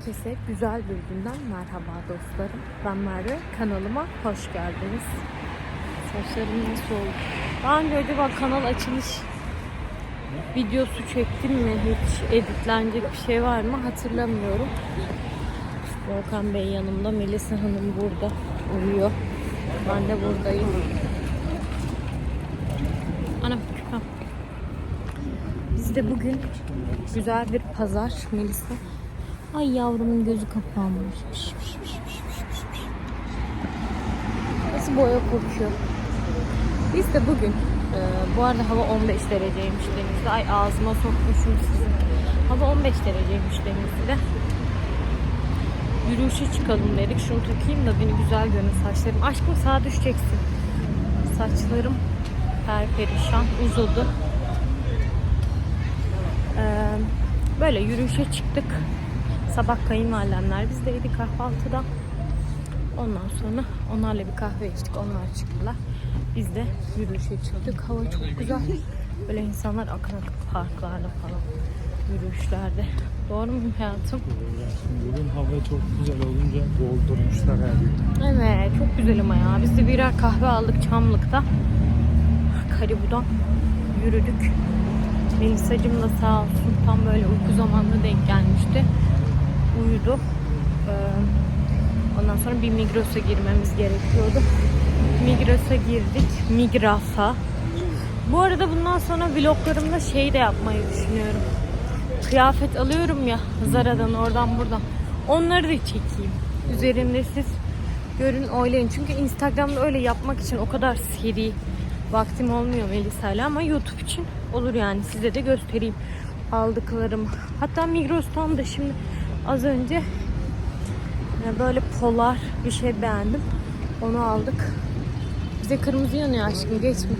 Herkese güzel bir günden merhaba dostlarım. Ben Merve. Kanalıma hoş geldiniz. Saçlarım nasıl oldu? Daha önce acaba kanal açılış videosu çektim mi? Hiç editlenecek bir şey var mı? Hatırlamıyorum. Volkan Bey yanımda. Melisa Hanım burada uyuyor. Ben de buradayım. Anam. ha. Biz de bugün güzel bir pazar Melisa. Ay yavrumun gözü kapanmış. Nasıl boya kokuyor. Biz de bugün e, bu arada hava 15 dereceymiş denizde. Ay ağzıma sokmuşum sizi. Hava 15 dereceymiş denizde. Yürüyüşe çıkalım dedik. Şunu takayım da beni güzel görün saçlarım. Aşkım sağa düşeceksin. Saçlarım perperişan uzadı. Ee, böyle yürüyüşe çıktık. Sabah kayınvalidemler bizdeydi kahvaltıda. Ondan sonra onlarla bir kahve içtik. Onlar çıktılar. Biz de yürüyüşe çıktık. Hava çok güzel. Böyle insanlar akın akın parklarda falan yürüyüşlerde. Doğru mu hayatım? Bugün hava çok güzel olunca doldurmuşlar her yeri. Evet çok güzel ama ya. Biz de birer kahve aldık Çamlık'ta. Karibu'dan yürüdük. Melisa'cığım da sağ olsun tam böyle uyku zamanına denk gelmişti. Uyudu. Ee, ondan sonra bir Migros'a girmemiz gerekiyordu. Migros'a girdik. Migras'a. Bu arada bundan sonra vloglarımda şey de yapmayı düşünüyorum. Kıyafet alıyorum ya Zara'dan oradan buradan. Onları da çekeyim. Üzerinde siz görün oylayın. Çünkü Instagram'da öyle yapmak için o kadar seri vaktim olmuyor Melisa'yla ama YouTube için olur yani. Size de göstereyim aldıklarım. Hatta Migros'tan da şimdi az önce e, böyle polar bir şey beğendim. Onu aldık. Bize kırmızı yanıyor aşkım geçme.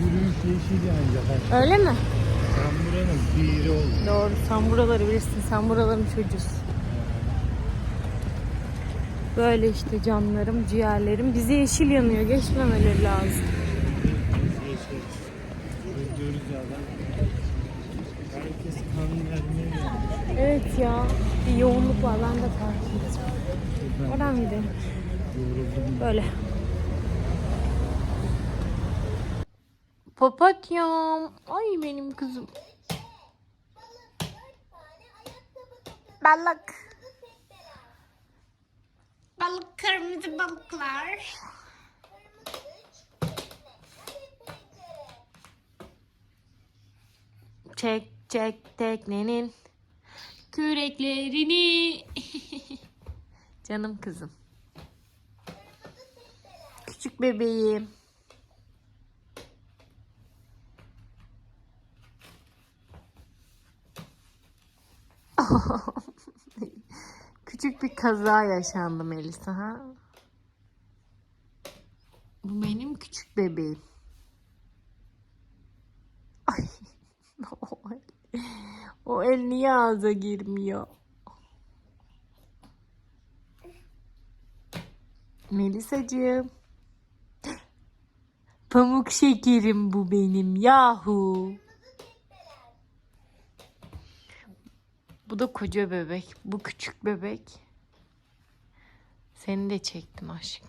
Yürüyüş yeşil yanacak. Öyle mi? Ben buranın biri oldu. Doğru. Sen buraları bilirsin. Sen buraların çocuğusun. Böyle işte canlarım, ciğerlerim. Bize yeşil yanıyor. Geçmemeleri lazım. Yeşil. Öldürürüz adam. Herkes kan vermeye gelmiş. Evet ya. Bir yoğunluk var. Ben de fark ettim. Oradan gidelim. Böyle. Papatyam. Ay benim kızım. Balık. Balık kırmızı balıklar. Çek çek teknenin küreklerini. Canım kızım. Küçük bebeğim. Küçük bir kaza yaşandı Melisa ha. Bu benim küçük bebeğim. Ay. O el, el niye ağza girmiyor? Melisacığım. Pamuk şekerim bu benim yahu. Bu da koca bebek. Bu küçük bebek. Seni de çektim aşkım.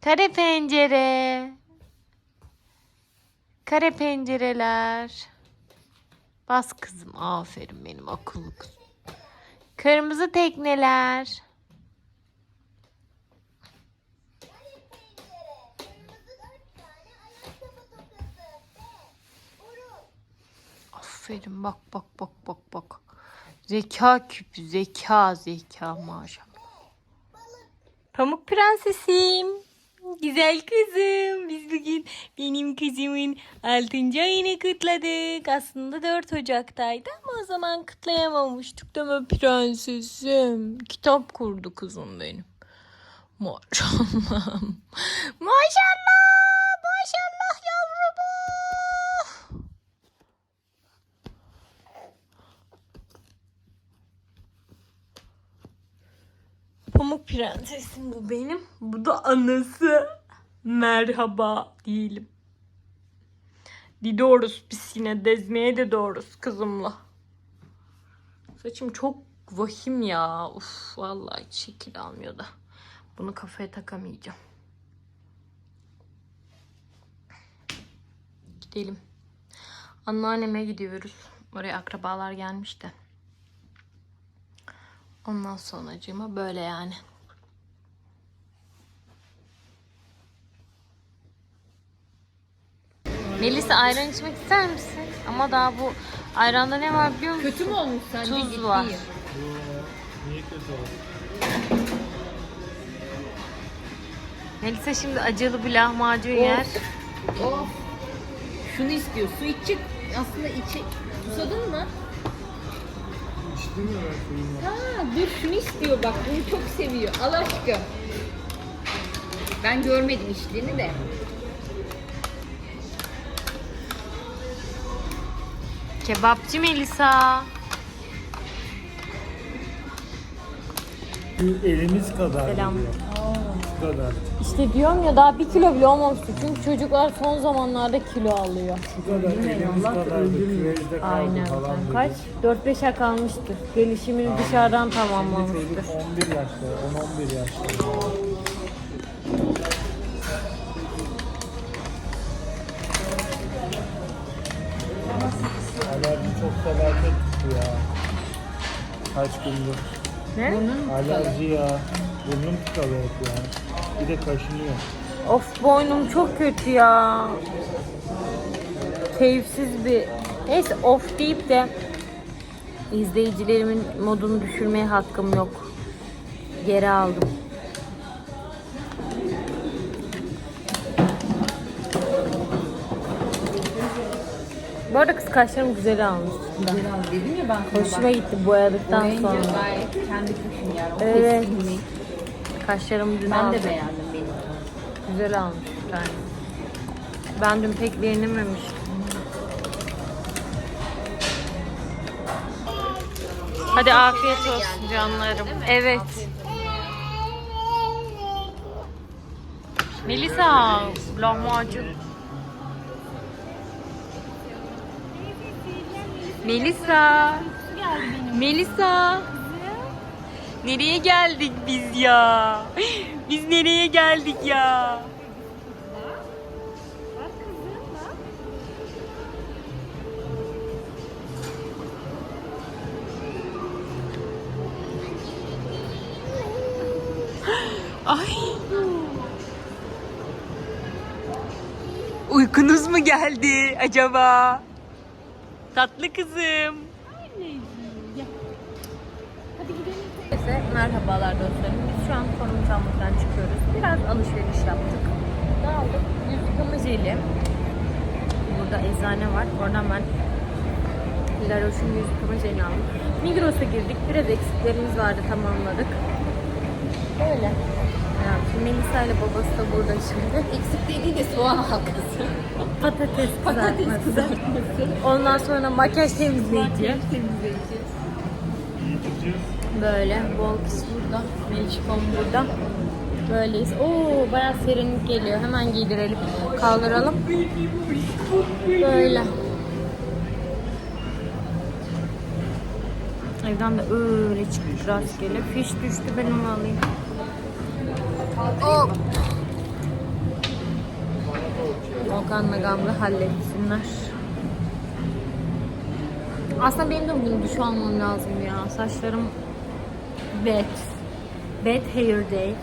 Kare pencere. Kare pencereler. Bas kızım. Aferin benim akıllı kızım. Kırmızı tekneler. Aferin bak bak bak bak bak. Zeka küpü zeka zeka maşallah. Pamuk prensesim. Güzel kızım. Biz bugün benim kızımın 6. ayını kutladık. Aslında 4 Ocak'taydı ama o zaman kutlayamamıştık değil mi prensesim? Kitap kurdu kızım benim. Maşallah. Maşallah. Maşallah yavrum. Pamuk prensesim bu benim. Bu da anası. Merhaba diyelim. Gidiyoruz pisine dezmeye de doğrusu kızımla. Saçım çok vahim ya. Uf vallahi hiç şekil almıyor da. Bunu kafaya takamayacağım. Gidelim. Anneanneme gidiyoruz. Oraya akrabalar gelmiş de. Ondan sonracığıma böyle yani. Melisa ayran içmek ister misin? Ama daha bu ayranda ne var biliyor musun? Kötü mü olmuş sence? Tuz var. Niye kötü oldu? Melisa şimdi acılı bir lahmacun yer. Of. Şunu istiyor. Su içecek. Aslında içe... Susadın mı? Ben? Ha, dur şunu istiyor bak. Bunu çok seviyor. Al aşkım. Ben görmedim içtiğini de. Kebapçı Melisa. Bir elimiz kadar. Selam. diyor. Bu kadar. İşte diyorum ya daha bir kilo bile olmamıştı. Çünkü çocuklar son zamanlarda kilo alıyor. Şu kadar elimiz kadardı. Küvezde kaldı Aynen. falan dedi. Kaç? 4-5 ay kalmıştır. Gelişimini dışarıdan Şimdi tamamlamıştır. çocuk 11 yaşta, 10-11 yaşta. Ya. Kaç gündür. Ne? Alerji ya. Burnum tıkalı hep ya. Bir de kaşınıyor. Of boynum çok kötü ya. Keyifsiz bir... Neyse of deyip de izleyicilerimin modunu düşürmeye hakkım yok. Geri aldım. Bu arada kız kaşlarım güzel almış. Biraz dedim ya ben sana Hoşuma gitti boyadıktan Boyayınca sonra. gayet kendi kuşun yer. O Evet. keskinlik. Kaşlarımı dün Ben aldım. de beğendim benim. Güzel almış bir tane. Ben dün pek beğenememiştim. Hadi afiyet olsun canlarım. Evet. Melisa, lahmacun. Melisa. Melisa. Nereye geldik biz ya? Biz nereye geldik ya? Ay. Uykunuz mu geldi acaba? Tatlı kızım. Herkese merhabalar dostlarım. Biz şu an konum çalmaktan çıkıyoruz. Biraz alışveriş yaptık. Ne aldık? Yüz yıkama jeli. Burada eczane var. Oradan ben La Roche'un yüz yıkama jelini aldım. Migros'a girdik. Biraz eksiklerimiz vardı. Tamamladık. Böyle. Şimdi Melisa ile babası da burada şimdi. Eksik dediği de soğan halkası. Patates Patates kızartması. kızartması. Ondan sonra makyaj temizleyici. temizleyici. Böyle Volks burada, Melişkom burada. Böyleyiz. Oo bayağı serinlik geliyor. Hemen giydirelim. Kaldıralım. Böyle. Evden de öyle çıktık rastgele. Fiş düştü ben onu alayım. Hop. Volkan'la Gamze halletsinler. Aslında benim de bugün duş almam lazım ya. Saçlarım bad. Bad hair day.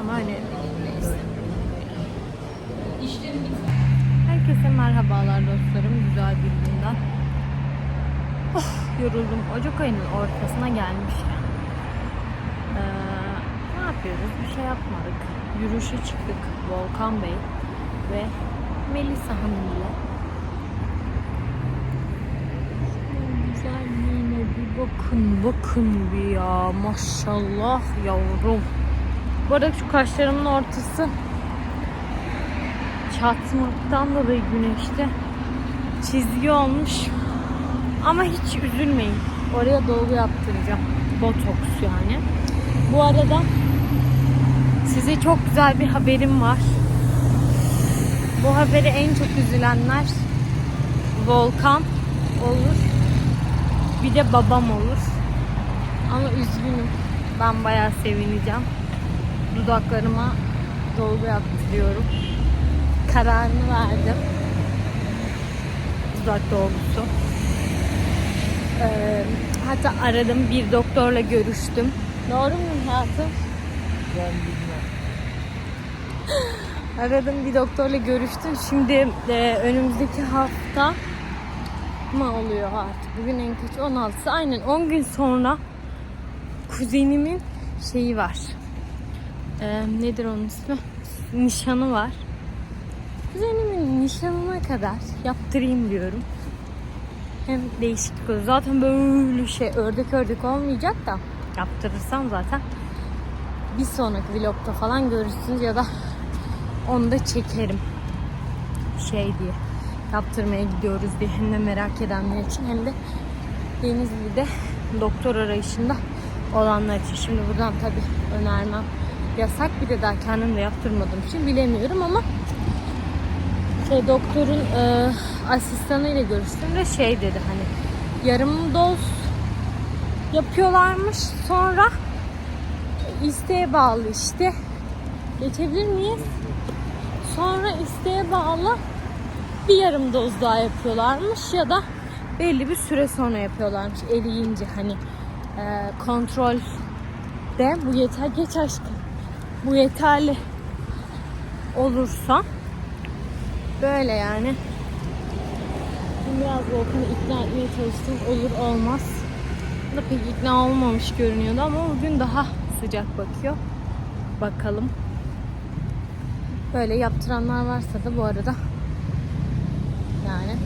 Ama öyle neyse. Herkese merhabalar dostlarım. Güzel bir günden. Oh, yoruldum. Ocak ayının ortasına gelmiş. Ee, yapıyoruz? Bir şey yapmadık. Yürüyüşe çıktık. Volkan Bey ve Melisa Hanım ile. Güzelliğine bir bakın, bakın bir ya. Maşallah yavrum. Bu arada şu kaşlarımın ortası çatmaktan dolayı güneşte çizgi olmuş. Ama hiç üzülmeyin. Oraya dolgu yaptıracağım. Botoks yani. Bu arada size çok güzel bir haberim var. Bu haberi en çok üzülenler Volkan olur. Bir de babam olur. Ama üzgünüm. Ben bayağı sevineceğim. Dudaklarıma dolgu yaptırıyorum. Kararını verdim. Dudak dolgusu. Ee, hatta aradım bir doktorla görüştüm. Doğru mu hayatım? Ben bilmem. Aradım bir doktorla görüştüm. Şimdi e, önümüzdeki hafta mı oluyor artık? Bugün en kaç? 16'sı. Aynen 10 gün sonra kuzenimin şeyi var. E, nedir onun ismi? Nişanı var. Kuzenimin nişanına kadar yaptırayım diyorum. Hem değişiklik olur. Zaten böyle şey ördek ördek olmayacak da yaptırırsam zaten bir sonraki vlogda falan görürsünüz ya da onu da çekerim. Şey diye. Yaptırmaya gidiyoruz diye hem de merak edenler için hem de Denizli'de doktor arayışında olanlar için. Şimdi buradan tabii önermem yasak. Bir de daha kendim de yaptırmadığım için bilemiyorum ama şey doktorun e, asistanıyla görüştüğümde şey dedi hani yarım doz yapıyorlarmış sonra isteğe bağlı işte geçebilir miyiz? Sonra isteğe bağlı bir yarım doz daha yapıyorlarmış ya da belli bir süre sonra yapıyorlarmış. Eriyince hani e, kontrol de bu yeter. Geç aşkım. Bu yeterli olursa böyle yani. Biraz Volkan'ı ikna etmeye çalıştım. Olur olmaz. Da pek ikna olmamış görünüyordu ama bugün daha sıcak bakıyor. Bakalım Böyle yaptıranlar varsa da bu arada yani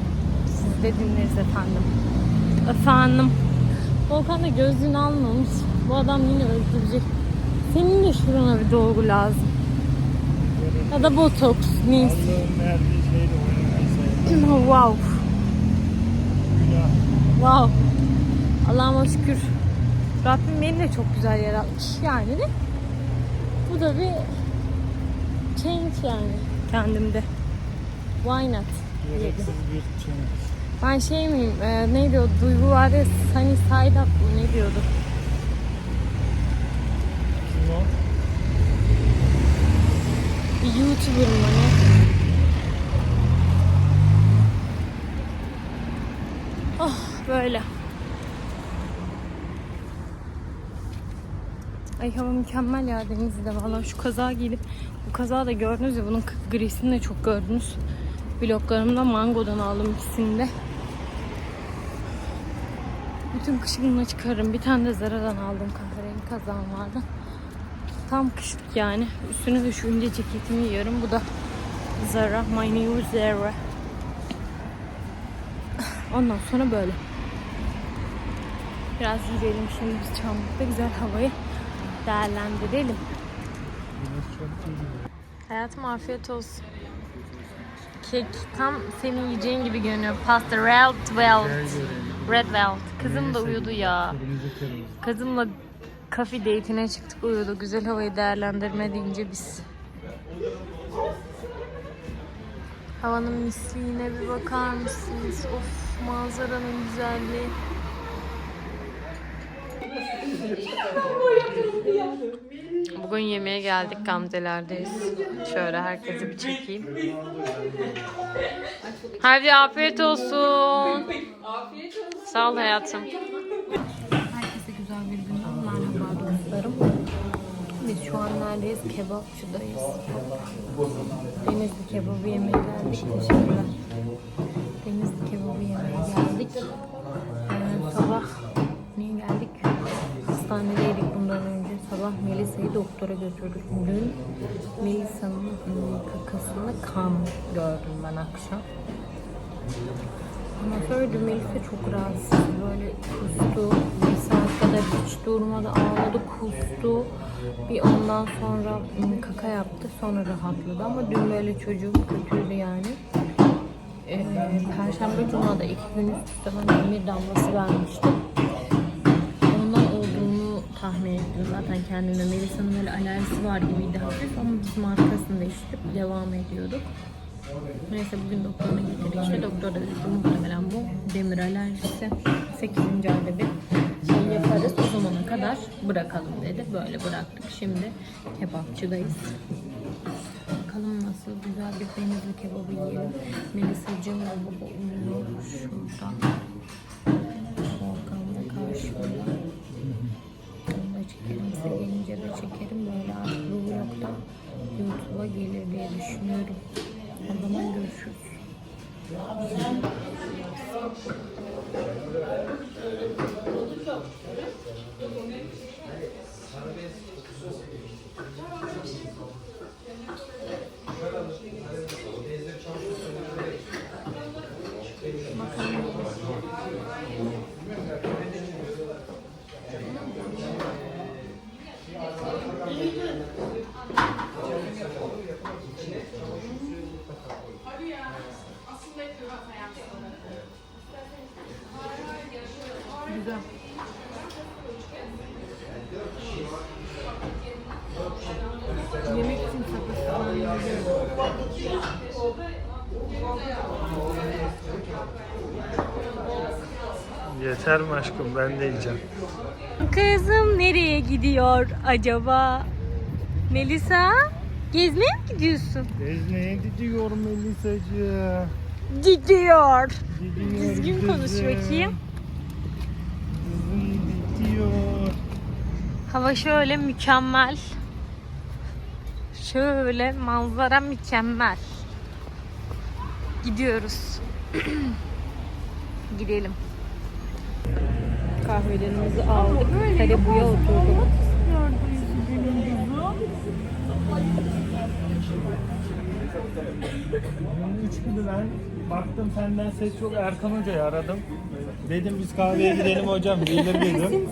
siz de dinleriz efendim. Efendim. Volkan da gözlüğünü almamış. Bu adam yine öldürecek. Senin de şurana bir dolgu lazım. Ya da botoks. Neyse. Wow. Wow. Allah'ıma şükür. Rabbim beni de çok güzel yaratmış yani de. Bu da bir change yani kendimde. Why not? Gereksiz bir change. Ben şey miyim, e, neydi o duygu var ya, sunny side up mı ne diyordu? Kim o? Bir YouTuber mı ne? Oh böyle. Ay hava mükemmel ya Denizli'de valla şu kaza giyip bu kaza da gördünüz ya bunun grisini de çok gördünüz. Vloglarımda mangodan aldım ikisini de. Bütün kışı bununla çıkarım. Bir tane de Zara'dan aldım kahverengi kazağım vardı. Tam kışlık yani. Üstüne de şu ince ceketimi giyiyorum. Bu da Zara. My new Zara. Ondan sonra böyle. Biraz yürüyelim şimdi biz Çamlık'ta güzel havayı değerlendirelim. Hayatım afiyet olsun. Kek tam senin yiyeceğin gibi görünüyor. Pasta red velvet. Red velvet. Kızım da uyudu ya. Kızımla kafe date'ine çıktık uyudu. Güzel havayı değerlendirme deyince biz. Havanın misliğine bir bakar mısınız? Of manzaranın güzelliği. Bugün yemeğe geldik Gamze'lerdeyiz. Şöyle herkesi bir çekeyim. Hadi afiyet olsun. Sağ ol hayatım. Herkese güzel bir günden merhaba dostlarım. Biz şu an neredeyiz? Kebapçıdayız. Denizli kebabı yemeye geldik. Teşekkürler. Denizli kebabı yemeye geldik. Ee, sabah Sabah Melisa'yı doktora götürdük. Dün Melisa'nın ım, kakasında kan gördüm ben akşam. Ama sonra Melisa çok rahatsız. Böyle kustu. Bir saat kadar hiç durmadı. Ağladı, kustu. Bir ondan sonra ım, kaka yaptı. Sonra rahatladı. Ama dün böyle çocuğum kötüydü yani. Ee, Perşembe Cuma'da iki gün üst üste bana demir damlası vermişti. Tahmin ettim zaten kendimde. Melisa'nın böyle alerjisi var gibiydi hafif ama biz markasını değiştirip devam ediyorduk. Neyse bugün doktoruna gittik işte doktor da dedi ki muhtemelen bu demir alerjisi 8. ayda var. Bırakalım dedi. Böyle bıraktık. Şimdi kebapçıdayız. Bakalım nasıl güzel bir denizli kebabı yiyelim. Melisa'cığım baba uyuyor şurada. Volkan da karşımda. Gelince de çekerim. Böyle artık bu vlogda YouTube'a gelir diye düşünüyorum. O zaman görüşürüz. Güzel. Yeter mi aşkım ben de yiyeceğim. Kızım nereye gidiyor acaba? Melisa, gezmeye mi gidiyorsun? Gezmeye gidiyorum Melisa'cığım. Gidiyor. Gidiyor Düzgün kızım. konuş bakayım. Kızım gidiyor. Hava şöyle mükemmel. Şöyle manzara mükemmel. Gidiyoruz. Gidelim. Kahvelerimizi aldık. Karabuya oturduk. Üç gibi ben baktım senden ses yok Erkan Hoca'yı aradım. Dedim biz kahveye gidelim hocam gelir dedim.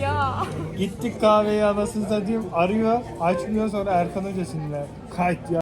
Ya. Gittik kahveyi anasını satayım arıyor açmıyor sonra Erkan Hoca sinirler. Kayıt ya.